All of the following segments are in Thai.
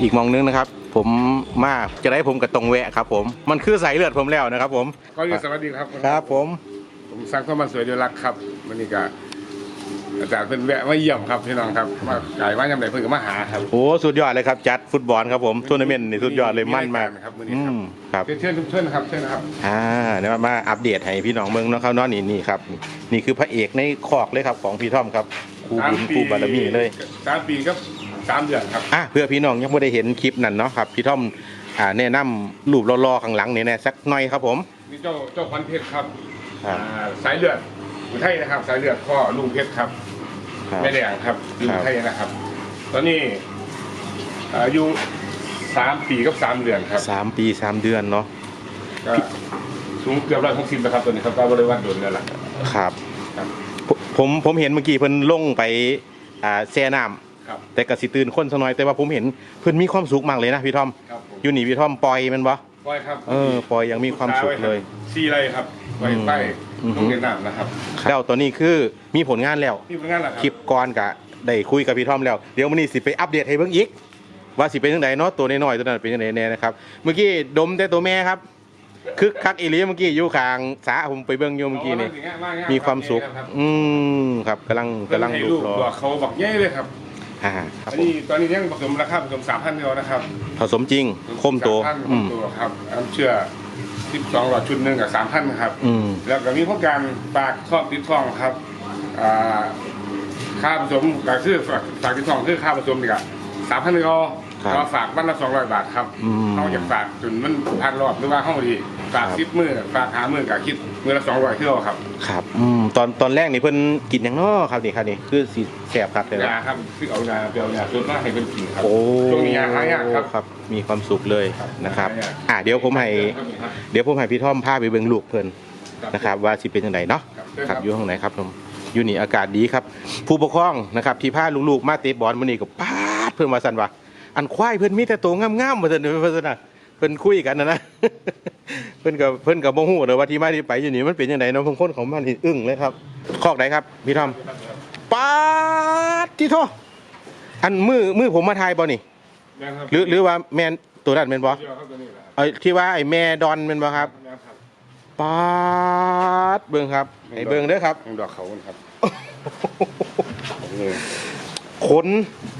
อีกมองนึงนะครับ ผมมาจะได้ผมกับตรงแวะครับ ผมมันคือสายเลือดผมแล้วนะครับ ผมก็อยู่สวัสดีครับครับผมผมสร้างข้อมันสวยเดียวรักครับวันนี้ก็อาจารย์เป็นแวะมาเยี่ยมครับพี่น้องครับมาขายว่ายำไหนเพิ่งก็มาหาครับโอ้สุดยอดเลยครับจัดฟุตบอลครับผมทัวร์นาเมนต์นี่สุดยอดเลยมั่นมากครับวันนี้อืครับมครับเชิญเชิญทุกท่านนะครับเชิญนะครับอ่าเดี๋ยวมาอัปเดตให้พี่น้องเมืองเนาะครับเนาะนี่นี่ครับ นี่คือพระเอกในคอกเลยครับของพี่ท่อมครับครูบุญครูบารมีเลยสามปีครับ สามเดือนครับอะเพื่อพี่น้องยังไม่ได้เห็นคลิปนั่นเนาะครับพี่ท่อมอ่าแนะนำรูปรอๆข้างหลังนี่แน่สักหน่อยครับผมนี่เจ้าเจ้าควันเพชรครับครับอ่าสายเลือดอยู่ไทยนะครับ สายเลือดพ่อลุงเพชรครับครับแม่แดงครับอยู่ครับไทยนะครับ ตอนนี้อายุสามปีกับสามเดือนครับสามปีสามเดือนเนาะก็สูงเกือบร้อยหกสิบนะครับตัวนี้ครับก็บริวารโดนแล้วล่ะครับครับผมผมผมเห็นเมื่อกี้เพิ่นลงไปอ่าแช่น้ำ ครับ แต่กสิตื่นคนสน้อยแต่ว่าผมเห็นเพิ่นมีความสุขมากเลยนะพี่ทอมครับผมอยู่นี่พี่ทอมปล่อยแมันบ่ปล่อยครับเออปล่อยยังมีความสุขเลยซีไรครับไว้ไปอืมต้องเรียนน้ำนะครับแล้วตัวนี้คือมีผลงานแล้วนี่เป็นงานอะไรคลิปก่อนกะได้คุยกับพี่ทอมแล้วเดี๋ยววันนี้สิไปอัปเดตให้เบิ่งอีก ว่าสิเป็นจังไดเนาะตัวน้อยๆตัวนั้นเป็นจังไดแน่นะครับเมื่อกี้ดมแต่ตัวแม่ครับคึกคักอีหลีเมื่อกี้อยู่ข้างสาผมไปเบิ่งอยู่เมื่อกี้นี่มีความสุข อืมครับกำลังกำลังให้ดูลูกรอบอกเขาบอกเย้เลยครับ อ่าครับอันผมนี้ตอนนี้ยังผสมราคาผสมสามพันเดียวนะครับผสมจริงคมโตสามพันคอืมมโตครับน้ำเชื่อสิบสองหลอดชุดหนึ่งกับสามพันครับ อืม แล้วก็มีพวกการฝากครอบติดทองครับอ่าค่าผสมก็คือฝากฝากติดทองคือค่าผสมนี่ก็สามพันเดียวครับเราฝากบ้านละสองร้อยบาทครับอืม เขาอยากฝากจนมันพันรอบหรือว่าเขาดี ฝากครับสิบมือฝากหามือกับคิดมือละสองร้อยเที่ยวครับครับอืมตอนตอนแรกนี่เพิ่นกินหยังน้อครับนี่ครับนี่คือสีแสบครับแต่ว่ายาครับคือเอายาเปรียวยาส่วนมากให้เป็นกินครับโอ้ช่วงนี้ยาหายากครับครับ มีความสุขเลยครับนะครับหายากอ่าเดี๋ยวผมให้ครับเดี๋ยวผมให้พี่ท่อมพาไปเบิ่งลูกเพิ่นนะครับ ว่าสิเป็นจังไดเนาะครับครับอยู่ข้างไหนครับผมอยู่นี่อากาศดีครับ ผู้ปกครองนะครับที่พาลูกๆมาเตะบอลมื้อนี้ก็ปาดเพิ่นว่าซั่นว่าอันควายเพิ่นมีแต่ตัวงามๆว่าซั่นเด้อเพิ่นซั่นน่ะเพิ่นคุยกันนะนะ เพิ่นก็เพิ่นก็บ่ฮู้เด้อว่าที่มาที่ไปอยู่นี่มันเป็นจังไดเนาะบางคนเขามานี่อึ้งเลยครับคอกไหนครับพี่ท่อมปาดที่โทอันมือมือผมมาทายบ่นี่นะครับหรือหรือว่าแมนตัวนั้นแมนบ่เดียวครับตัวนี้แหละครับไอ้ที่ว่าไอ้แม่ดอนแมนบ่ครับนะครับปาดเบิ่งครับไอ้เบิ่งเด้อครับยังดอกเขาครับ ขน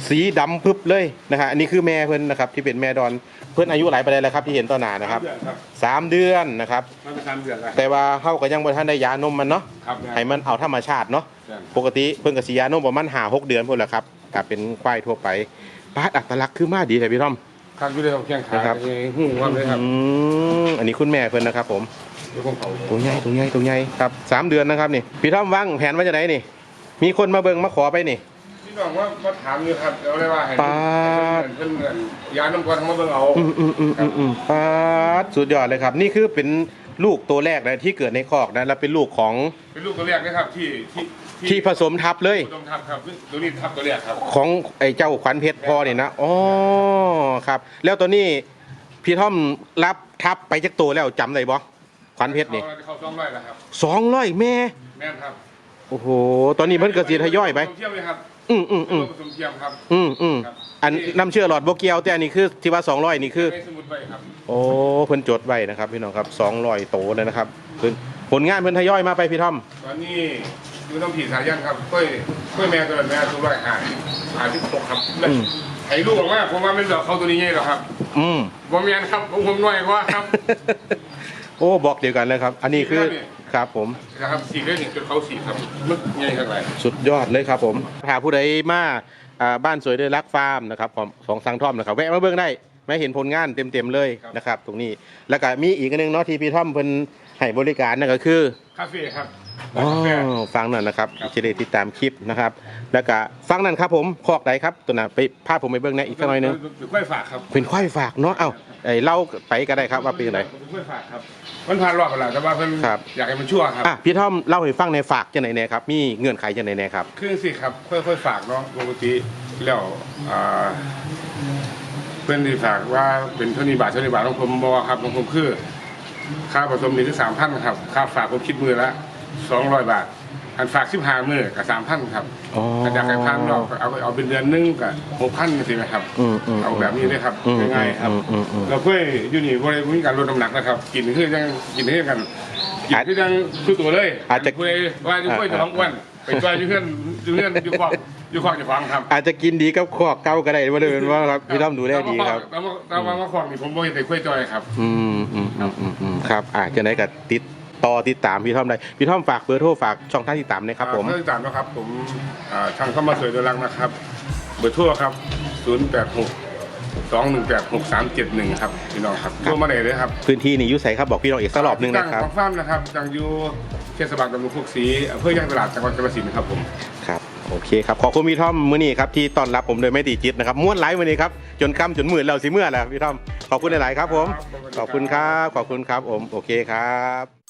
สีดำพึบเลยนะฮะอันนี้คือแม่เพิ่นนะครับ ที่เป็นแม่ดอนเพิ่นอายุหลายปานใดแล้วครับที่เห็นต่อหน้านะครับเดือนครับสามเดือนนะครับ มันเป็นสามเดือนแล้วแต่ว่าเฮาก็ยังบ่ทันได้ยานมมันเนาะครับให้มันเอาธรรมชาติเนาะปกติเพิ่นก็สิยานมประมาณ5 6เดือนพุ่นแหละครับก็เป็นควายทั่วไปปาดอัตลักษณ์คือมาดีแต่พี่ท่อม ครับอยู่ในของแข้งขานะครับหูว่าเลยครับอืมอันนี้คุณแม่เพิ่นนะครับ ผมอยู่ของเขาตัวใหญ่ตัวใหญ่ตัวใหญ่ครับสามเดือนนะครับนี่พี่ท่อมว่างแผนว่าจะไหนนี่ มีคนมาเบิ่งมาขอไปนี่ พี่น้องว่ามาถามอยู่ครับเอาเลยว่าให้ปาด เพิ่นเพิ่นยาน้ำกรดทั้งหมดเบิ่งเอาอืมอืมอืมอืมอืมปาดสุดยอดเลยครับ นี่คือเป็นลูกตัวแรกนะที่เกิดในคอกนะแล้วเป็นลูกของเป็นลูกตัวแรกนะครับที่ที่ที่ผสมทับเลยต้องทำครับตัวนี้ทับตัวแรกครับของไอ้เจ้าขวัญเพชรพ่อนี่นะอ๋อครับ แล้วตัวนี้พี่ท่อมรับทับไปจักตัวแล้วจำได้บ่ขวัญเพชรนี่เขาเขาซ้อมได้แล้วครับสองร้อยแม่ แม่นครับโอ้โห ตอนนี้เพิ่นก็สิทยอยไปผสมเทียมเลยครับ อืมอืมอืมผสมเทียมครับ อืมอืมครับ อันน้ำเชื่อหลอดโบเกียวแต่อันนี้คือที่ว่า200นี่คือ ในสมุดไว้ครับ โอ้เพิ่นจดไว้นะครับ พี่น้องครับ200โตเลยนะครับเพิ่นผลงานเพิ่นทยอยมาไปพี่ทอม ตอนนี้ดูต้องผีสายันครับกล้วยกล้วยแม่ตัวนั้นแม่ตัวไรหายหายที่ตกครับอืม ไอ้ลูกบอกว่าผมว่าไม่เหลือเขาตัวนี้ไงหรอกครับอืม ผมแมนครับผมผมน้อยกว่าครับ โอ้บอกเดียวกันเลยครับ อันนี้คือนี่ครับผมนะครับสีก็เห็นจนเขาสีครับมึกใหญ่เท่าไหร่สุดยอดเลยครับผมหากผู้ใดมาอ่าบ้านสวยด้วยรักฟาร์มนะครับของของสังทอมนะครับแวะมาเบิ่งได้ไม่เห็นผลงานเต็มๆเลยนะครับ ตรงนี้แล้วก็มีอีกอันหนึงเนาะที่พี่ทอมเพิ่นให้บริการนั่นก็คือคาเฟ่ครับ อ๋อคาเฟ่ฟังนั่นนะครับครับจะได้ติดตามคลิปนะครับ แล้วก็ฟังนั่นครับผมคอกใดครับตัวน่ะไปพาผมไปเบิ่งในอีกสักหน่อยหนึงเป็นกล้วยฝากครับเป็นควายฝากเนาะเอ้าไอ้เล่าไปก็ได้ครับว่าเป็นยังไง เป็นกล้วยฝากครับ มันผ่านรอบไปแล้วแต่ว่าเพิ่นครับ อยากให้มันชั่วครับ อะพี่ท่อมเล่าให้ฟังในฝากจังไหนแน่ครับมีเงื่อนไขจังไหนแน่ครับ คือสิครับ ค่อยๆฝากเนาะปกติแล้วอ่าเพื่อนที่ฝากว่าเป็นเท่านี้บาทเท่านี้บาทของผมบอกว่าครับของผมคือ ค่าผสมนี่คือสามพันครับ ค่าฝากผมคิดมือละ สองร้อยบาท อันฝากสิบห้ามือกับสามพันครับอ๋อแต่อยากให้พันเราก็เอาเอาเป็นเดือนหนึงกับหกพันสิไหมครับอืมอืมเอาแบบนี้เลยครับอืมง่ายๆครับ อืมอืมอืมเราเพื่ออยู่นี่บริมีการลดน้ำหนักนะครับ กินคือยังกินให้กันกินคือยังคือตัวเลยอาจจะเพื่อว่าจะเพื่อจะท้องอ้วนไปตัวอยู่เพื่อนอยู่เพื่อนอยู่ควอกอยู่ควอกจะฟังครับอาจจะกินดีกับขอกเก้าก็ได้ว่าเลยเป็นว่าครับพี่ต้อมดูแลดีครับแต่ว่าแต่ว่ามาควอกนี่ผมบ่เห็นแต่กล้วยจอยครับ อืมอืมอืมอืมอืมครับอ่าจะไหนกับติด ต่อติดตามพี่ต้อมได้พี่ต้อมฝากเบอร์โทรฝากช่องทางติดตามหนะครับผมเพื่อตามนะครับผมอ่าทางเข้ามาสวยโดยรักนะครับ เบอร์โทั่วครับ 086 218 6371 ครับพี่น้องครับโทรมาได้เลยครับพื้นที่นี่อยุ่ใสครับบอกพี่น้องอีกสักรอบหนึงตั้งนะครับของฟาร์มนะครับจังอยู่เทศบาลตำบลพวกศรีอำเภอย่างตลาดจังหวัดกาฬสินธุ์ครับผม ครับโอเคครับขอบคุณพี่ต้อมมื้อนี้ครับที่ต้อนรับผมโดยไม่ตีจิตนะครับม้วนไลฟ์มื้อนี้ครับจนค่ำจนมืดแล้วสิเมื่อแล้วพี่ต้อมขอบคุณหลาย ๆ ครับผม ขอบคุณครับ ขอบคุณครับผมโอเคครับ